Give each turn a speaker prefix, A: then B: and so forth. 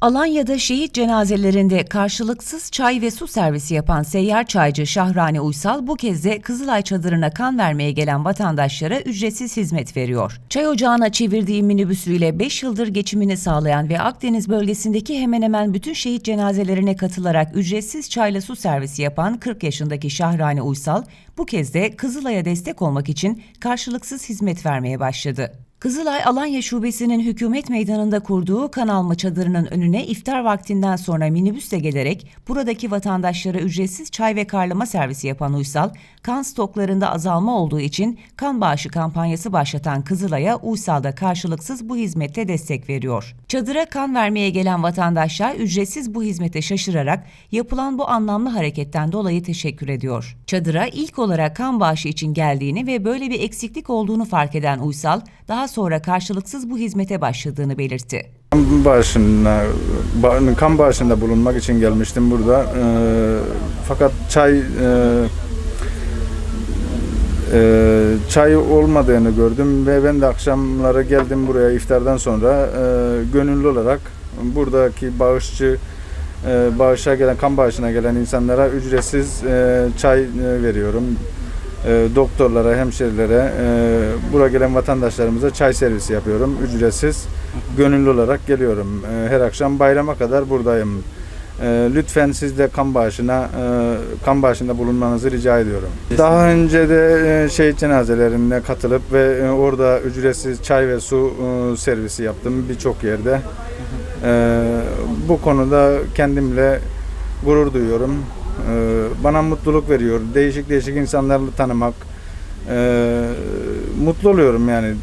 A: Alanya'da şehit cenazelerinde karşılıksız çay ve su servisi yapan seyyar çaycı Şahrani Uysal bu kez de Kızılay çadırına kan vermeye gelen vatandaşlara ücretsiz hizmet veriyor. Çay ocağına çevirdiği minibüsüyle 5 yıldır geçimini sağlayan ve Akdeniz bölgesindeki hemen hemen bütün şehit cenazelerine katılarak ücretsiz çayla su servisi yapan 40 yaşındaki Şahrani Uysal bu kez de Kızılay'a destek olmak için karşılıksız hizmet vermeye başladı. Kızılay Alanya Şubesi'nin hükümet meydanında kurduğu kan alma çadırının önüne iftar vaktinden sonra minibüsle gelerek buradaki vatandaşlara ücretsiz çay ve karlama servisi yapan Uysal, kan stoklarında azalma olduğu için kan bağışı kampanyası başlatan Kızılay'a Uysal da karşılıksız bu hizmetle destek veriyor. Çadıra kan vermeye gelen vatandaşlar ücretsiz bu hizmete şaşırarak yapılan bu anlamlı hareketten dolayı teşekkür ediyor. Çadıra ilk olarak kan bağışı için geldiğini ve böyle bir eksiklik olduğunu fark eden Uysal, daha sonra karşılıksız bu hizmete başladığını belirtti.
B: Kan bağışına, ba- kan bağışında bulunmak için gelmiştim burada. Ee, fakat çay e, e, çay olmadığını gördüm ve ben de akşamları geldim buraya iftardan sonra e, gönüllü olarak buradaki bağışçı e, bağışa gelen kan bağışına gelen insanlara ücretsiz e, çay e, veriyorum. E, doktorlara, hemşerilere, e, buraya gelen vatandaşlarımıza çay servisi yapıyorum. Ücretsiz, gönüllü olarak geliyorum. E, her akşam bayrama kadar buradayım. E, lütfen siz de kan bağışına, kan bağışında bulunmanızı rica ediyorum. Daha önce de e, şehit cenazelerine katılıp ve orada ücretsiz çay ve su servisi yaptım birçok yerde. Bu konuda kendimle gurur duyuyorum. Ee, bana mutluluk veriyor. Değişik değişik insanlarla tanımak. Ee, mutlu oluyorum yani.